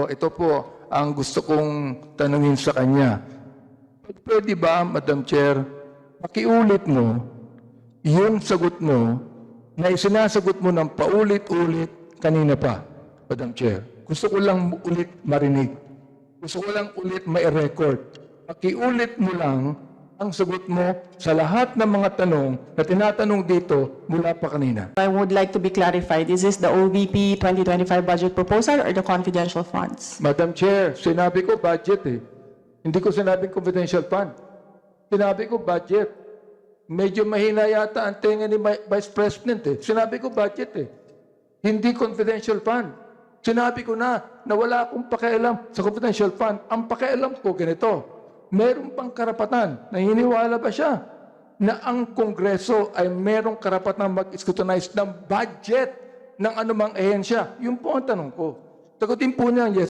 Ito po ang gusto kong tanungin sa kanya. Pwede ba, Madam Chair, pakiulit mo yung sagot mo na isinasagot mo ng paulit-ulit kanina pa, Madam Chair. Gusto ko lang ulit marinig. Gusto ko lang ulit ma-record. Pakiulit mo lang ang sagot mo sa lahat ng mga tanong na tinatanong dito mula pa kanina. I would like to be clarified, is this the OVP 2025 budget proposal or the confidential funds? Madam Chair, sinabi ko budget eh. Hindi ko sinabing confidential fund. Sinabi ko budget. Medyo mahina yata ang tenga ni Vi- Vice President eh. Sinabi ko budget eh. Hindi confidential fund. Sinabi ko na na wala akong pakialam sa confidential fund. Ang pakialam ko ganito. Meron pang karapatan. Naniniwala ba siya na ang Kongreso ay merong karapatan mag-scrutinize ng budget ng anumang ehensya? Yun po ang tanong ko. Sagutin po niya, yes